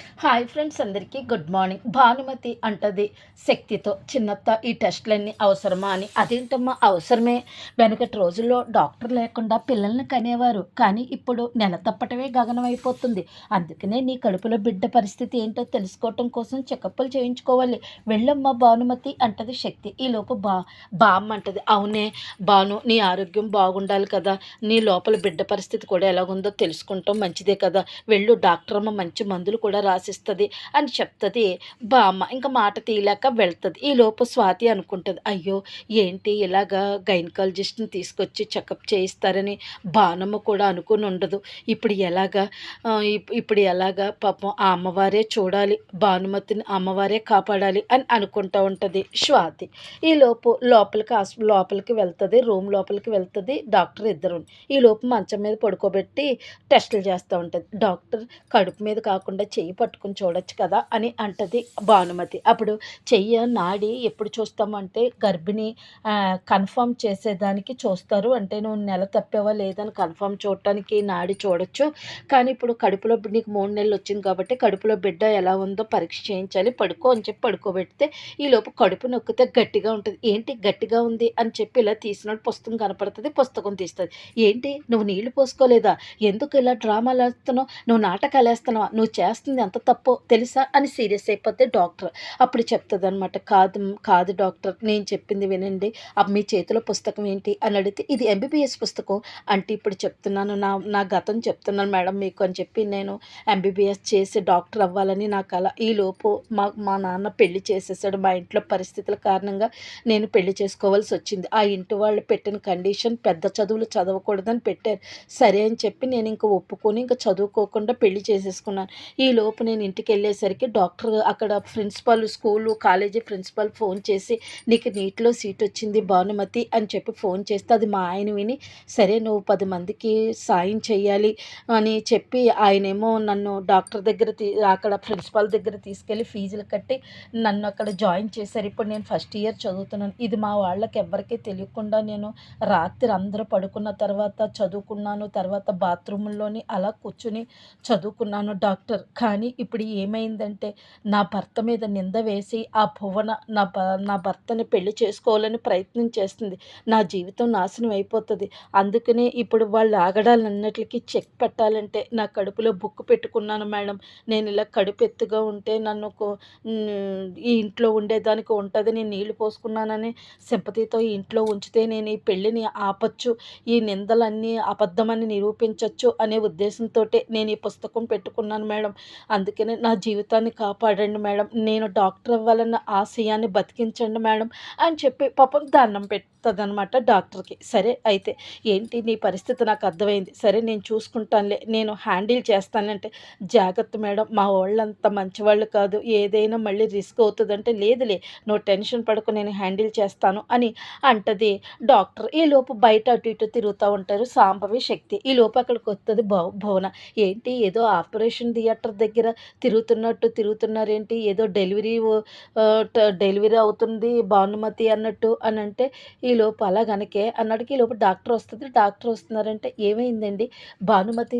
Hi friends అందరికీ good morning. Bhanumathi అంటది శక్తితో చిన్నత్త ఈ టెస్ట్లన్నీ అవసరమా అని. అదేంటమ్మా అవసరమే. వెనకటి రోజుల్లో డాక్టర్ లేకుండా పిల్లల్ని కనేవారు. కానీ ఇప్పుడు నెల తప్పటమే గగనం అయిపోతుంది అందుకనే నీ కడుపులో బిడ్డ పరిస్థితి ఏంటో తెలుసుకోవటం కోసం చెకప్లు చేయించుకోవాలి. వెళ్ళమ్మా భానుమతి అంటది శక్తి. ఈలోపు బా బామ్మ అంటది. అవునే బాను నీ ఆరోగ్యం బాగుండాలి కదా. నీ లోపల బిడ్డ పరిస్థితి కూడా ఎలాగుందో తెలుసుకుంటాం. మంచిదే కదా. వెళ్ళు డాక్టర్ అమ్మ మంచి మందులు కూడా రాసిస్తుంది అని చెప్తుంది. బామ్మ ఇంకా మాట తీయలేక వెళ్తుంది. ఈ లోపు స్వాతి అనుకుంటుంది అయ్యో ఏంటి ఇలాగా గైనకాలజిస్ట్ని తీసుకొచ్చి చెకప్ చేయిస్తారని బాణమ్మ కూడా అనుకుని ఉండదు. ఇప్పుడు ఎలాగా ఇప్- ఇప్పుడు ఎలాగా పాపం ఆ అమ్మవారే చూడాలి భానుమతిని అమ్మవారే కాపాడాలి అని అనుకుంటూ ఉంటుంది స్వాతి. ఈలోపు లోపలికి లోపలికి వెళ్తుంది రూమ్ లోపలికి వెళ్తుంది డాక్టర్ ఇద్దరు. ఈ లోపు మంచం మీద పడుకోబెట్టి టెస్టులు చేస్తూ ఉంటుంది. డాక్టర్ కడుపు మీద కాకుండా చెయ్యి పట్టుకుని చూడొచ్చు కదా అని అంటది భానుమతి. అప్పుడు చెయ్యి నాడి ఎప్పుడు చూస్తామంటే గర్భిణి కన్ఫర్మ్ చేసేదానికి చూస్తారు. అంటే నువ్వు నెల తప్పేవా లేదని కన్ఫర్మ్ చూడటానికి నాడి చూడొచ్చు. కానీ ఇప్పుడు కడుపులో నీకు మూడు నెలలు వచ్చింది కాబట్టి కడుపులో బిడ్డ ఎలా ఉందో పరీక్ష చేయించాలి. పడుకో అని చెప్పి పడుకోబెడితే ఈ లోపు కడుపు నొక్కితే గట్టిగా ఉంటుంది. ఏంటి గట్టిగా ఉంది అని చెప్పి ఇలా తీసినట్టు పుస్తకం కనపడుతుంది. పుస్తకం తీస్తుంది. ఏంటి నువ్వు నీళ్ళు పోసుకోలేదా? ఎందుకు ఇలా డ్రామాలు వేస్తున్నావు నువ్వు నాటకాలు వేస్తున్నావా? నువ్వు చేస్తుంది ఎంత తప్పో తెలుసా అని సీరియస్ అయిపోతే డాక్టర్ అప్పుడు చెప్తుంది అనమాట కాదు కాదు డాక్టర్ నేను చెప్పింది వినండి. మీ చేతిలో పుస్తకం ఏంటి? అని అడిగితే ఇది ఎంబీబీఎస్ పుస్తకం. అంటే ఇప్పుడు చెప్తున్నాను నా నా గతం చెప్తున్నాను మేడం మీకు అని చెప్పి నేను ఎంబీబీఎస్ చేసి డాక్టర్ అవ్వాలని నా కళ ఈ లోపు మా మా నాన్న పెళ్ళి చేసేసాడు. మా ఇంట్లో పరిస్థితుల కారణంగా నేను పెళ్ళి చేసుకోవాల్సి వచ్చింది. ఆ ఇంటి వాళ్ళు పెట్టిన కండిషన్ పెద్ద చదువులు చదవకూడదని పెట్టారు. సరే అని చెప్పి నేను ఇంకా ఒప్పుకొని ఇంకా చదువుకోకుండా పెళ్ళి చేసేసుకున్నాను. ఈ లోపు నేను ఇంటికి వెళ్ళేసరికి డాక్టర్ అక్కడ principal school college principal phone చేసి నీకు నీటిలో సీట్ వచ్చింది భానుమతి అని చెప్పి ఫోన్ చేస్తే అది మా ఆయన విని సరే నువ్వు పది మందికి సాయం చేయాలి అని చెప్పి ఆయనేమో నన్ను డాక్టర్ దగ్గర తీ అక్కడ ప్రిన్సిపాల్ దగ్గర తీసుకెళ్ళి ఫీజులు కట్టి నన్ను అక్కడ జాయిన్ చేశారు. ఇప్పుడు నేను ఫస్ట్ ఇయర్ చదువుతున్నాను. ఇది మా వాళ్ళకి ఎవ్వరికీ తెలియకుండా నేను రాత్రి అందరూ పడుకున్న తర్వాత చదువుకున్నాను. తర్వాత బాత్రూంలోని అలా కూర్చుని చదువుకున్నాను డాక్టర్. కానీ ఇప్పుడు ఏమైందంటే నా భర్త మీద నింద వేసి ఆ భువన నా భ నా భర్తని పెళ్ళి చేసుకోవాలని ప్రయత్నం చేస్తుంది. నా జీవితం నాశనం అయిపోతుంది. అందుకనే ఇప్పుడు వాళ్ళు ఆగడాలన్నిటికీ చెక్ పెట్టాలంటే నా కడుపులో బుక్కు పెట్టుకున్నాను మేడం. నేను ఇలా కడుపు ఎత్తుగా ఉంటే నన్ను ఈ ఇంట్లో ఉండేదానికి ఉంటుంది నేను నీళ్ళు పోసుకున్నానని సింపతితో ఈ ఇంట్లో ఉంచితే నేను ఈ పెళ్ళిని ఆపచ్చు ఈ నిందలన్నీ అబద్ధమని నిరూపించవచ్చు అనే ఉద్దేశంతో నేను ఈ పుస్తకం పెట్టుకున్నాను మేడం. అందుకనే నా జీవితాన్ని కాపాడండి మేడం. నేను డాక్టర్ అవ్వాలన్న ఆశయాన్ని బతికించండి మేడం అని చెప్పి పాపం దండం పెడుతుందనమాట డాక్టర్కి. సరే అయితే ఏంటి నీ పరిస్థితి? నాకు అర్థమైంది. సరే నేను చూసుకుంటానులే. నేను హ్యాండిల్ చేస్తానంటే జాగ్రత్త మేడం. మా వాళ్ళంత మంచివాళ్ళు కాదు. ఏదైనా మళ్ళీ రిస్క్ అవుతుందంటే లేదులే. నువ్వు టెన్షన్ పడకు నేను హ్యాండిల్ చేస్తాను అని అంటది డాక్టర్. ఈ లోపు బయట అటు ఇటు తిరుగుతూ ఉంటారు సాంభవి శక్తి. ఈ లోపు అక్కడికి వస్తుంది భవ భవన. ఏంటి? ఏదో ఆపరేషన్ థియేటర్ దగ్గర దగ్గర తిరుగుతున్నట్టు తిరుగుతున్నారేంటి? ఏదో డెలివరీ డెలివరీ అవుతుంది భానుమతి అన్నట్టు అని అంటే ఈ లోపు అలా గనకే అన్నటికి ఈ డాక్టర్ వస్తుంది. డాక్టర్ వస్తున్నారంటే ఏమైందండి? భానుమతి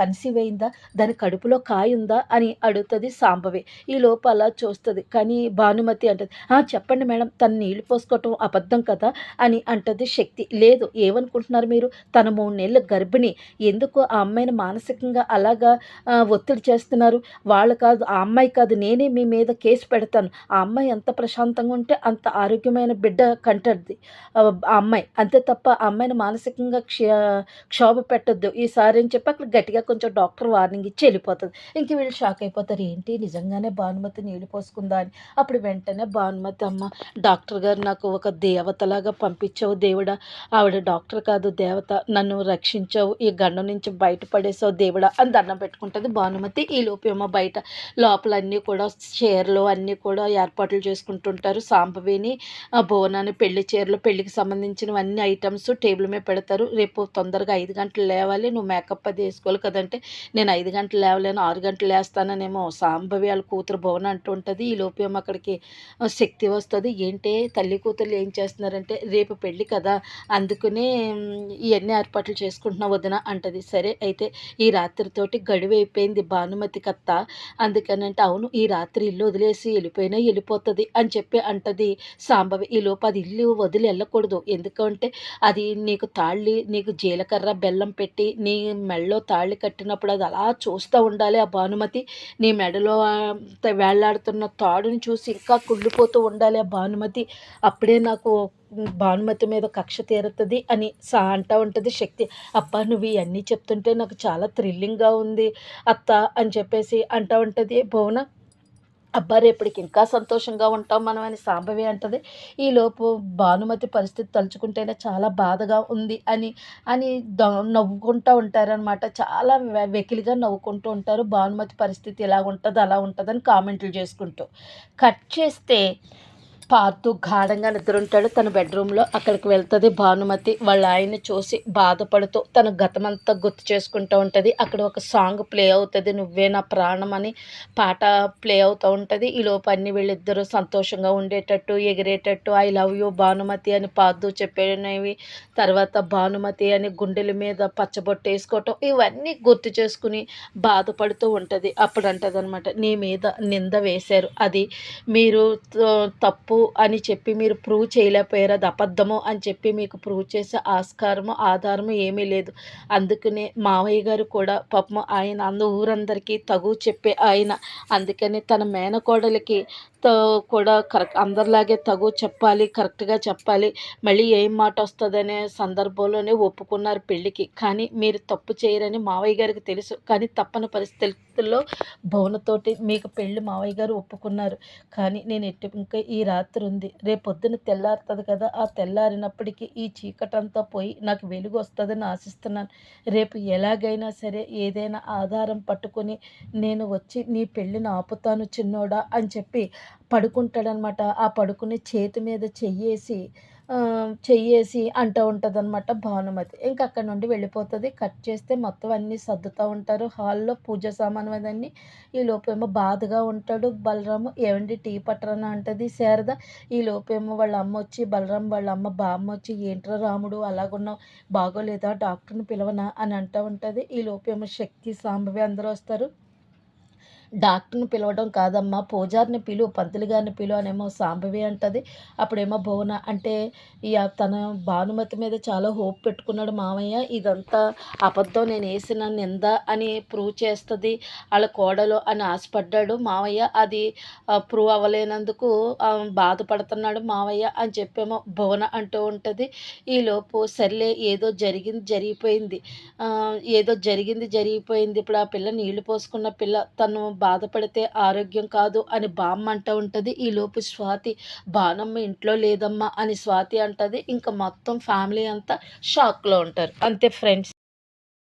కన్సీవ్ అయిందా? దాని కడుపులో కాయ ఉందా? అని అడుగుతుంది సాంబవి. ఈ లోపు అలా చూస్తుంది. కానీ భానుమతి అంటది చెప్పండి మేడం తను నీళ్ళు పోసుకోవటం అబద్ధం కదా అని అంటది శక్తి. లేదు ఏమనుకుంటున్నారు మీరు? తన మూడు నెలల గర్భిణి. ఎందుకు ఆ అమ్మాయిని మానసికంగా అలాగా ఒత్తిడి చేస్తున్నారు? వాళ్ళు కాదు ఆ అమ్మాయి కాదు నేనే మీ మీద కేసు పెడతాను. ఆ అమ్మాయి ఎంత ప్రశాంతంగా ఉంటే అంత ఆరోగ్యమైన బిడ్డ కంటది ఆ ఆ అమ్మాయి. అంతే తప్ప ఆ అమ్మాయిని మానసికంగా క్ష క్షోభ పెట్టద్దు. ఈసారి అని చెప్పి అక్కడ గట్టిగా కొంచెం డాక్టర్ వార్నింగ్ ఇచ్చి వెళ్ళిపోతుంది. ఇంక వీళ్ళు షాక్ అయిపోతారు. ఏంటి? నిజంగానే భానుమతి నీళ్ళు పోసుకుందా? అని. అప్పుడు వెంటనే భానుమతి అమ్మ డాక్టర్ గారు నాకు ఒక దేవతలాగా పంపించావు దేవుడా. ఆవిడ డాక్టర్ కాదు దేవత. నన్ను రక్షించావు. ఈ గండం నుంచి బయటపడేసావు దేవుడా అని దండం పెట్టుకుంటుంది భానుమతి. ఈ లోపు ఏమో బయట లోపల అన్నీ కూడా చీరలు అన్నీ కూడా ఏర్పాట్లు చేసుకుంటుంటారు. సాంబవిని ఆ భువనాన్ని పెళ్ళి చీరలు పెళ్ళికి సంబంధించినవన్నీ ఐటమ్స్ టేబుల్ మీద పెడతారు. రేపు తొందరగా ఐదు గంటలు లేవాలి. నువ్వు మేకప్ అది వేసుకోవాలి కదంటే నేను ఐదు గంటలు లేవలేను ఆరు గంటలు లేస్తాననేమో సాంబవి వాళ్ళ కూతురు భువన అంటూ ఉంటుంది. ఈ లోపేమో అక్కడికి శక్తి వస్తుంది. ఏంటే తల్లి కూతురు ఏం చేస్తున్నారంటే రేపు పెళ్ళి కదా అందుకనే ఇవన్నీ ఏర్పాట్లు చేసుకుంటున్నా వదిన అంటది. సరే అయితే ఈ రాత్రితోటి గడువు అయిపోయింది. భానుమతికి కత్త. అందుకని అంటే అవును ఈ రాత్రి ఇల్లు వదిలేసి వెళ్ళిపోయినా వెళ్ళిపోతుంది అని చెప్పి అంటది. సాంబవి ఈ లోపు అది ఇల్లు వదిలి వెళ్ళకూడదు. ఎందుకంటే అది నీకు తాళ్ళి నీకు జీలకర్ర బెల్లం పెట్టి నీ మెడలో తాళి కట్టినప్పుడు అది అలా చూస్తూ ఉండాలి ఆ భానుమతి. నీ మెడలో వేళ్ళాడుతున్న తాడుని చూసి ఇంకా కుళ్ళిపోతూ ఉండాలి ఆ భానుమతి. అప్పుడే నాకు భానుమతి మీద కక్ష తీరుతుంది అని సా అంటూ ఉంటుంది శక్తి. అప్ప నువ్వు ఇవన్నీ చెప్తుంటే నాకు చాలా థ్రిల్లింగ్గా ఉంది అత్త అని చెప్పేసి అంటూ ఉంటుంది భువన. అబ్బా రేపటికి ఇంకా సంతోషంగా ఉంటాం మనం అని సాంబవి అంటది. ఈలోపు భానుమతి పరిస్థితి తలుచుకుంటేనే చాలా బాధగా ఉంది అని అని నవ్వుకుంటూ ఉంటారనమాట చాలా వె- వెకిలిగా నవ్వుకుంటూ ఉంటారు. భానుమతి పరిస్థితి ఎలా ఉంటుంది అలా ఉంటుందని కామెంట్లు చేసుకుంటూ. కట్ చేస్తే పార్థు గాఢంగా నిద్రుంటాడు. తన బెడ్రూమ్లో అక్కడికి వెళ్తుంది భానుమతి. వాళ్ళ ఆయన్ని చూసి బాధపడుతూ తన గతమంతా గుర్తు చేసుకుంటూ ఉంటుంది. అక్కడ ఒక సాంగ్ ప్లే అవుతుంది. నువ్వే నా ప్రాణం అని పాట ప్లే అవుతూ ఉంటుంది. ఈ లోపు అన్ని వీళ్ళిద్దరూ సంతోషంగా ఉండేటట్టు ఎగిరేటట్టు ఐ లవ్ యూ భానుమతి అని పార్థు చెప్పేవి. తర్వాత భానుమతి అని గుండెల మీద పచ్చబొట్టు వేసుకోవటం ఇవన్నీ గుర్తు చేసుకుని బాధపడుతూ ఉంటుంది. అప్పుడు అంటదనమాట నీ మీద నింద వేశారు. అది మీరు తప్పు తప్పు అని చెప్పి మీరు ప్రూవ్ చేయలేకపోయారు. అది అబద్ధము అని చెప్పి మీకు ప్రూవ్ చేసే ఆస్కారము ఆధారము ఏమీ లేదు. అందుకనే మావయ్య గారు కూడా పాపం ఆయన అందు ఊరందరికీ తగు చెప్పే ఆయన. అందుకని తన మేనకోడలికి కూడా కరెక్ట్ అందరిలాగే తగు చెప్పాలి కరెక్ట్గా చెప్పాలి. మళ్ళీ ఏం మాట వస్తుందనే సందర్భంలోనే ఒప్పుకున్నారు పెళ్ళికి. కానీ మీరు తప్పు చేయరని మావయ్య గారికి తెలుసు. కానీ తప్పని పరిస్థితుల్లో భవనతోటి మీకు పెళ్ళి మావయ్య గారు ఒప్పుకున్నారు. కానీ నేను ఎట్టి ఇంకా ఈ రాత్రి ఉంది. రేపు పొద్దున తెల్లారుతుంది కదా ఆ తెల్లారినప్పటికీ ఈ చీకటంతా పోయి నాకు వెలుగు వస్తుందని ఆశిస్తున్నాను. రేపు ఎలాగైనా సరే ఏదైనా ఆధారం పట్టుకొని నేను వచ్చి నీ పెళ్ళిని ఆపుతాను చిన్నోడా అని చెప్పి పడుకుంటాడనమాట. ఆ పడుకుని చేతి మీద చెయ్యేసి చెయ్యేసి అంటూ ఉంటుంది అనమాట భానుమతి. ఇంకా అక్కడ నుండి వెళ్ళిపోతుంది. కట్ చేస్తే మొత్తం అన్నీ సర్దుతూ ఉంటారు. హాల్లో పూజ సామాన్ అదన్నీ ఈ లోపేమో బాధగా ఉంటాడు. బలరాము ఏమండి టీ పట్టరని? అంటది శారద. ఈ లోపేమో వాళ్ళ అమ్మ వచ్చి బలరాం వాళ్ళ అమ్మ బామ్మ వచ్చి ఏంట్రా రాముడు అలాగున్నావు? బాగోలేదా? డాక్టర్ని పిలవనా? అని అంటూ ఉంటుంది. ఈ లోపేమో శక్తి సాంబవి అందరూ వస్తారు. డాక్టర్ని పిలవడం కాదమ్మా పూజారిని పిలువు పంతులు గారిని పిలువు అనేమో సాంబవి అంటది. అప్పుడేమో భువన అంటే ఇక తన భానుమతి మీద చాలా హోప్ పెట్టుకున్నాడు మామయ్య. ఇదంతా అబద్ధం నేను వేసిన నింద అని ప్రూవ్ చేస్తుంది. వాళ్ళ కోడలు అని ఆశపడ్డాడు మావయ్య అది ప్రూవ్ అవ్వలేనందుకు బాధపడుతున్నాడు మావయ్య అని చెప్పేమో భువన అంటూ ఉంటుంది. ఈలోపు సర్లే ఏదో జరిగింది జరిగిపోయింది. ఏదో జరిగింది జరిగిపోయింది. ఇప్పుడు ఆ పిల్ల నీళ్ళు పోసుకున్న పిల్ల తను బాధపడితే ఆరోగ్యం కాదు అని బామ్మ అంటూ ఉంటుంది ఈలోపు స్వాతి బానమ్మ ఇంట్లో లేదమ్మా అని స్వాతి అంటది. ఇంకా మొత్తం ఫ్యామిలీ అంతా షాక్లో ఉంటారు. అంతే ఫ్రెండ్స్.